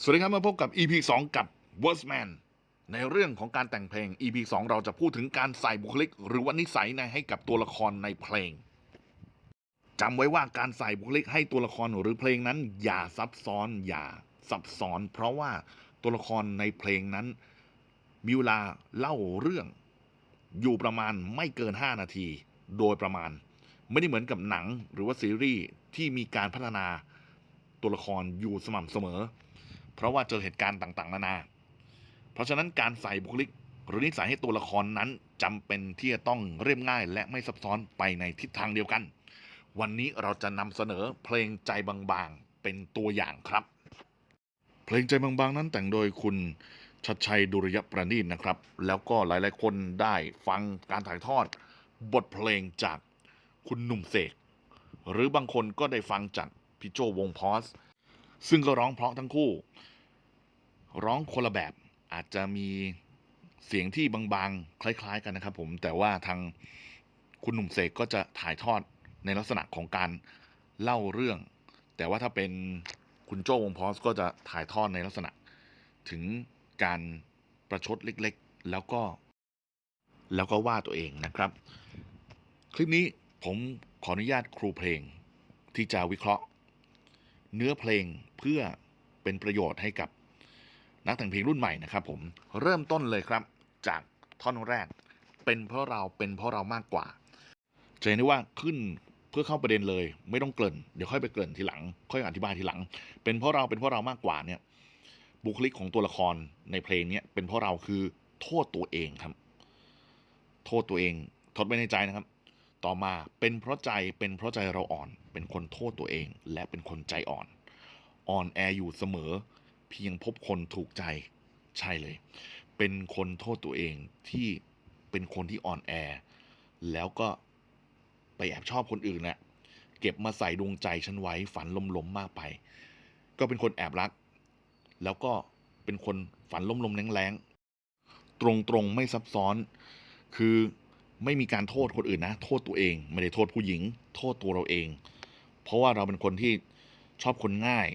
สวัสดีครับมาพบกับ EP 2 กับ Worstman ในเรื่องของการแต่งเพลง EP 2 เราจะพูดถึงการใส่บุคลิก หรือว่านิสัยในให้กับตัวละครในเพลงจำไว้ว่าการใส่บุคลิกให้ตัวละครหรือเพลงนั้น อย่าซับซ้อนอย่าซับซ้อน เพราะว่าตัวละครในเพลงนั้นมีเวลาเล่าเรื่อง อยู่ประมาณไม่เกิน 5 นาที โดยประมาณ ไม่ได้เหมือนกับหนังหรือว่าซีรีส์ที่มีการพัฒนาตัวละครอยู่สม่ำเสมอ เพราะว่าเจอเหตุการณ์ต่างๆ นานา เพราะฉะนั้นการใส่บุคลิก หรือนิสัยให้ตัวละครนั้นจำเป็นที่จะต้องเรียบง่าย และไม่ซับซ้อนไปในทิศทางเดียวกัน วันนี้เราจะนำเสนอเพลงใจบางๆ เป็นตัวอย่างครับ เพลงใจบางๆ นั้นแต่งโดยคุณชัดชัยดุริยประณีตนะครับ แล้วก็หลายๆคนได้ฟังการถ่ายทอด บทเพลงจากคุณหนุ่มเสกหรือบางคนก็ได้ฟังจากพี่โจวงพอส ซึ่งก็ร้องเพราะทั้งคู่ ร้องคนละแบบอาจจะมีเสียงที่บางๆ คล้าย ๆ กันนะครับ ผมแต่ว่าทางคุณหนุ่มเสกก็จะถ่ายทอดในลักษณะของการเล่าเรื่อง แต่ว่าถ้าเป็นคุณโจ้วงพอสก็จะถ่ายทอดในลักษณะ ถึงการประชดเล็กๆ แล้วก็ แล้วก็ว่าตัวเองนะครับ คลิปนี้ผมขออนุญาตครูเพลงที่จะวิเคราะห์ เนื้อเพลงเพื่อเป็นประโยชน์ให้กับนักแต่งเพลงรุ่นใหม่นะครับผมเริ่มต้นเลยครับจากท่อนแรก เป็นเพราะเราเป็นเพราะเรามากกว่าจะเห็นได้ว่าขึ้นเพื่อเข้าประเด็นเลย ไม่ต้องเกริ่นเดี๋ยวค่อยไปเกริ่นทีหลัง ค่อยอธิบายทีหลัง เป็นเพราะเราเป็นเพราะเรามากกว่าเนี่ยบุคลิกของตัวละครในเพลงเนี้ยเป็นเพราะเราคือโทษตัวเองครับ โทษตัวเองทดไว้ในใจนะครับ ต่อมาเป็นเพราะใจเป็นเพราะใจเราอ่อน เป็นคนโทษตัวเอง และเป็นคนใจอ่อน อ่อนแออยู่เสมอ เพียงพบคนถูกใจใช่เลย เป็นคนโทษตัวเองที่เป็นคนที่อ่อนแอ แล้วก็ไปแอบชอบคนอื่นแหละเก็บมาใส่ดวงใจฉันไว้ฝันลมๆมากไป ก็เป็นคนแอบรัก แล้วก็เป็นคนฝันลมๆแรงๆตรงๆไม่ซับซ้อน คือ ไม่มีการโทษคนอื่นนะ โทษตัวเอง ไม่ได้โทษผู้หญิง โทษตัวเราเอง เพราะว่าเราเป็นคนที่ชอบคนง่าย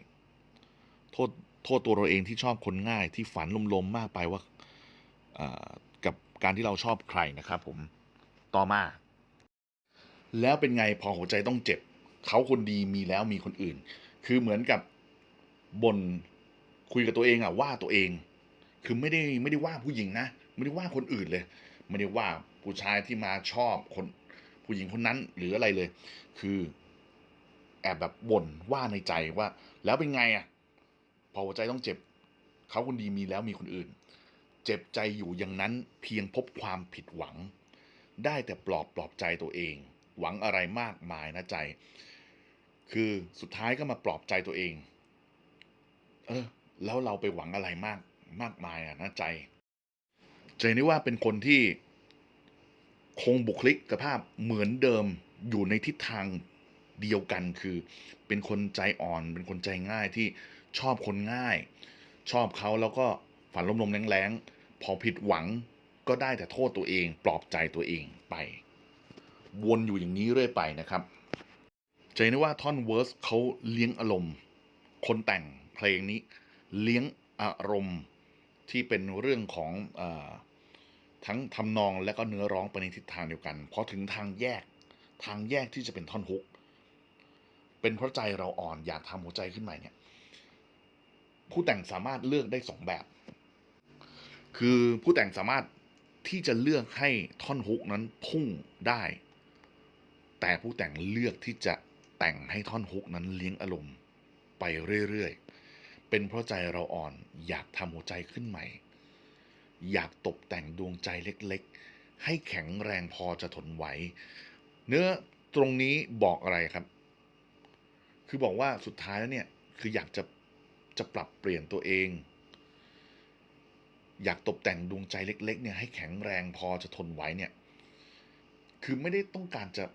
โทษโทษตัวเราเองที่ชอบคนง่าย ที่ฝันลมๆมากไปว่ากับการที่เราชอบใครนะครับผมต่อมา แล้วเป็นไงพอหัวใจต้องเจ็บ เขาคนดีมีแล้วมีคนอื่น คือเหมือนกับบนคุยกับตัวเองอะว่าตัวเอง คือไม่ได้ไม่ได้ว่าผู้หญิงนะ ไม่ได้ว่าคนอื่นเลย ไม่ได้ว่าผู้ชายที่มาชอบคนผู้หญิงคนนั้นหรืออะไรเลย คือ แอบแบบบ่นว่าในใจว่า แล้วเป็นไงอะพอหัวใจต้องเจ็บเขาคนดีมีแล้วมีคนอื่น เจ็บใจอยู่อย่างนั้นเพียงพบความผิดหวัง ได้แต่ปลอบปลอบใจตัวเอง หวังอะไรมากมายนะใจ คือสุดท้ายก็มาปลอบใจตัวเอง เออ แล้วเราไปหวังอะไรมากมากมายอะนะใจ ใจนี่ว่าเป็นคนที่ คงบุคลิกภาพเหมือนเดิมอยู่ในทิศทางเดียวกันคือ เป็นคนใจอ่อน เป็นคนใจง่ายที่ชอบคนง่าย ชอบเขาแล้วก็ฝันลมๆแรงๆพอผิดหวังก็ได้แต่โทษตัวเอง ปลอบใจตัวเองไป วนอยู่อย่างนี้เรื่อยไปนะครับจะเห็นได้ว่าท่อนเวิร์สเขาเลี้ยงอารมณ์ คนแต่งเพลงนี้เลี้ยงอารมณ์ที่เป็นเรื่องของอ ทั้งทำนองและก็เนื้อร้องไปในทิศทางเดียวกันพอถึงทางแยกทางแยกที่จะเป็นท่อนฮุก เป็นเพราะใจเราอ่อนอยากทำหัวใจขึ้นใหม่เนี่ย ผู้แต่งสามารถเลือกได้สองแบบ คือผู้แต่งสามารถที่จะเลือกให้ท่อนฮุกนั้นพุ่งได้ แต่ผู้แต่งเลือกที่จะแต่งให้ท่อนฮุกนั้นเลี้ยงอารมณ์ไปเรื่อยๆ เป็นเพราะใจเราอ่อนอยากทำหัวใจขึ้นใหม่ อยากตกแต่งดวงใจเล็กๆ ให้แข็งแรงพอจะทนไหว เนื้อตรงนี้บอกอะไรครับ คือบอกว่าสุดท้ายแล้วเนี่ย คืออยากจะจะปรับเปลี่ยนตัวเอง อยากตกแต่งดวงใจเล็ก ๆ เนี่ยให้แข็งแรงพอจะทนไหวเนี่ย คือไม่ได้ต้องการจะ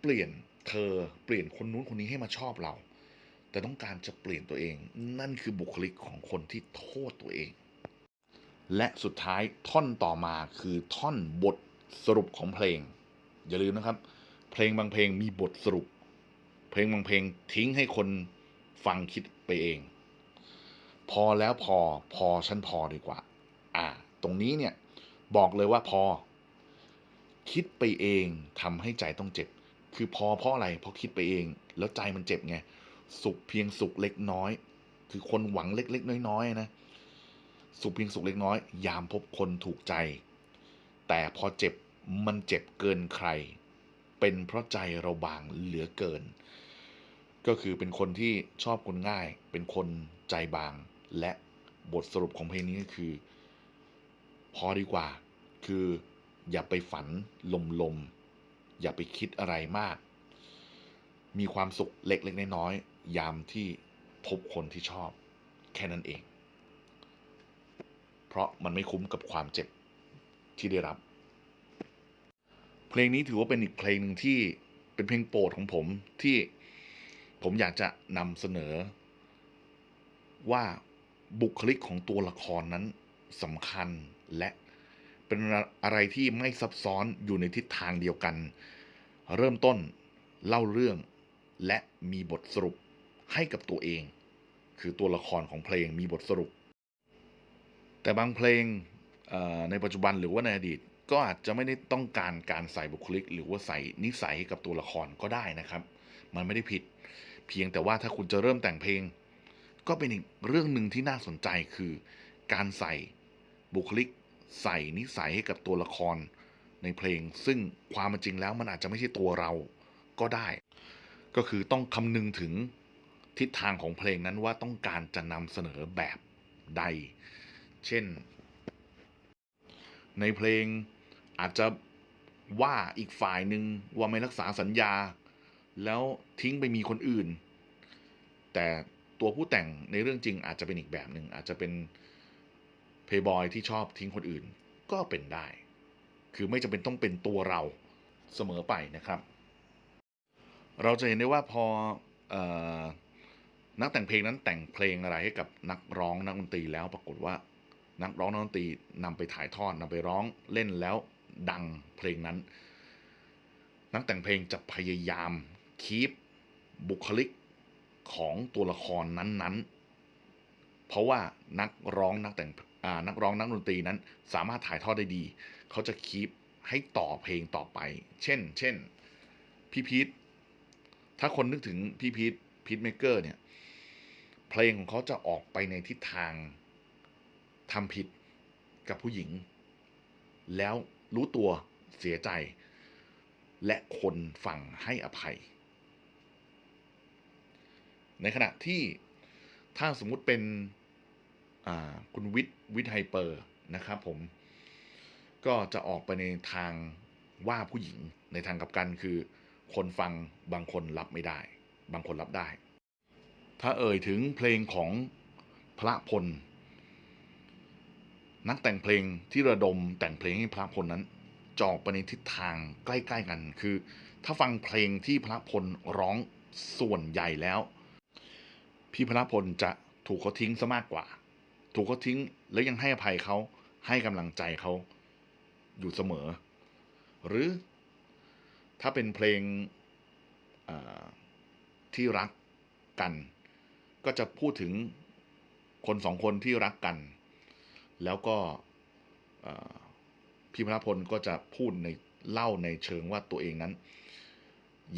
เปลี่ยนเธอเปลี่ยนคนนู้นคนนี้ให้มาชอบเรา แต่ต้องการจะเปลี่ยนตัวเอง นั่นคือบุคลิกของคนที่โทษตัวเอง และสุดท้ายท่อนต่อมาคือท่อนบทสรุปของเพลง อย่าลืมนะครับ เพลงบางเพลงมีบทสรุป เพลงบางเพลงทิ้งให้คนฟังคิดไปเอง พอแล้วพอพอฉันพอดีกว่า อ่า ตรงนี้เนี่ยบอกเลยว่าพอ คิดไปเองทำให้ใจต้องเจ็บ คือพอเพราะอะไรเพราะคิดไปเอง แล้วใจมันเจ็บไงสุขเพียงสุขเล็กน้อย คือคนหวังเล็ก ๆ น้อยๆนะ สุขเพียงสุขเล็กน้อย ยามพบคนถูกใจ แต่พอเจ็บมันเจ็บเกินใคร เป็นเพราะใจเราบางเหลือเกิน ก็คือเป็นคนที่ชอบคนง่าย เป็นคนใจบาง และบทสรุปของเพลงนี้ก็คือ พอดีกว่า คืออย่าไปฝันลมๆอย่าไปคิดอะไรมาก มีความสุขเล็กๆน้อยๆยามที่พบคนที่ชอบ แค่นั้นเอง เพราะมันไม่คุ้มกับความเจ็บที่ได้รับ เพลงนี้ถือว่าเป็นอีกเพลงหนึ่งที่เป็นเพลงโปรดของผมที่ผมอยากจะนำเสนอ ว่าบุคลิกของตัวละครนั้นสำคัญและเป็นอะไรที่ไม่ซับซ้อนอยู่ในทิศทางเดียวกัน เริ่มต้นเล่าเรื่องและมีบทสรุปให้กับตัวเอง คือตัวละครของเพลงมีบทสรุป แต่บางเพลงในปัจจุบันหรือว่าในอดีตก็อาจจะไม่ได้ต้องการการใส่บุคลิก หรือว่าใส่นิสัยให้กับตัวละครก็ได้นะครับ มันไม่ได้ผิด เพียงแต่ว่าถ้าคุณจะเริ่มแต่งเพลง ก็เป็นอีกเรื่องหนึ่งที่น่าสนใจคือ การใส่บุคลิก ใส่นิสัยให้กับตัวละครในเพลง ซึ่งความจริงแล้วมันอาจจะไม่ใช่ตัวเราก็ได้ ก็คือต้องคำนึงถึงทิศทางของเพลงนั้นว่าต้องการจะนำเสนอแบบใด เช่น ในเพลงอาจจะว่าอีกฝ่ายหนึ่งว่าไม่รักษาสัญญา แล้วทิ้งไปมีคนอื่น แต่ตัวผู้แต่งในเรื่องจริงอาจจะเป็นอีกแบบหนึ่งอาจจะเป็นเพย์บอยที่ชอบทิ้งคนอื่นก็เป็นได้ คือไม่จำเป็นต้องเป็นตัวเราเสมอไปนะครับ เราจะเห็นได้ว่าพอออนักแต่งเพลงนั้นแต่งเพลงอะไรให้กับนักร้องนักดนตรีแล้วปรากฏว่า นักร้องนักดนตรีนำไปถ่ายทอดนำไปร้องเล่นแล้วดังเพลงนั้น นักแต่งเพลงจะพยายามคีปบุคลิกของตัวละครนั้นๆ เพราะว่านักร้องนักแต่งนักร้องนักดนตรีนั้นสามารถถ่ายทอดได้ดี เขาจะคีปให้ต่อเพลงต่อไป เช่น เช่น พี่พีทถ้าคนนึกถึงพี่พีทพีทเมเกอร์เนี่ย เพลงของเขาจะออกไปในทิศทาง ทำผิดกับผู้หญิง แล้วรู้ตัวเสียใจ และคนฟังให้อภัย ในขณะที่ถ้าสมมุติเป็นคุณวิทย์วิทย์ไฮเปอร์นะครับผม ก็จะออกไปในทางว่าผู้หญิงในทางกับกันคือ คนฟังบางคนรับไม่ได้ บางคนรับได้ ถ้าเอ่ยถึงเพลงของพระพล นักแต่งเพลงที่ระดมแต่งเพลงให้พระพลนั้นจอกไปในทิศทางใกล้ ๆกัน คือ ถ้าฟังเพลงที่พระพลร้องส่วนใหญ่แล้ว พี่พระพลจะถูกเขาทิ้งซะมากกว่า ถูกเขาทิ้งแล้วยังให้อภัยเขาให้กำลังใจเขาอยู่เสมอ หรือถ้าเป็นเพลงที่รักกัน ก็จะพูดถึงคนสองคนที่รักกัน แล้วก็พี่พระพลก็จะพูดในเล่าในเชิงว่าตัวเองนั้น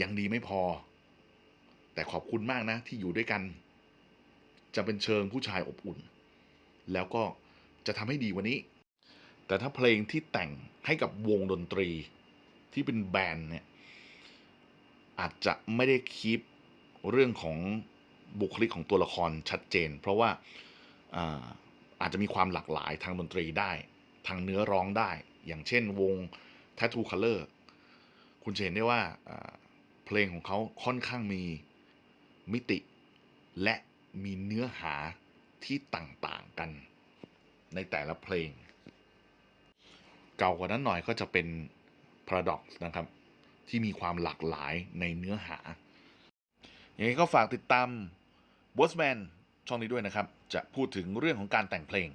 ยังดีไม่พอ แต่ขอบคุณมากนะที่อยู่ด้วยกัน จะเป็นเชิงผู้ชายอบอุ่น แล้วก็จะทำให้ดีวันนี้ แต่ถ้าเพลงที่แต่งให้กับวงดนตรีที่เป็นแบนด์เนี่ยอาจจะไม่ได้คีปเรื่องของบุคลิกของตัวละครชัดเจน เพราะว่า อาจจะมีความหลากหลายทางดนตรีได้ ทางเนื้อร้องได้ อย่างเช่นวง Tattoo Color คุณจะเห็นได้ว่าเพลงของเขาค่อนข้างมีมิติ และมีเนื้อหาที่ต่างๆกันในแต่ละเพลง เก่ากว่านั้นหน่อยก็จะเป็น Paradox นะครับ ที่มีความหลากหลายในเนื้อหาอย่างนี้ก็ฝากติดตาม b o s s Man ช่องนี้ด้วยนะครับ จะพูดถึงเรื่องของการแต่งเพลง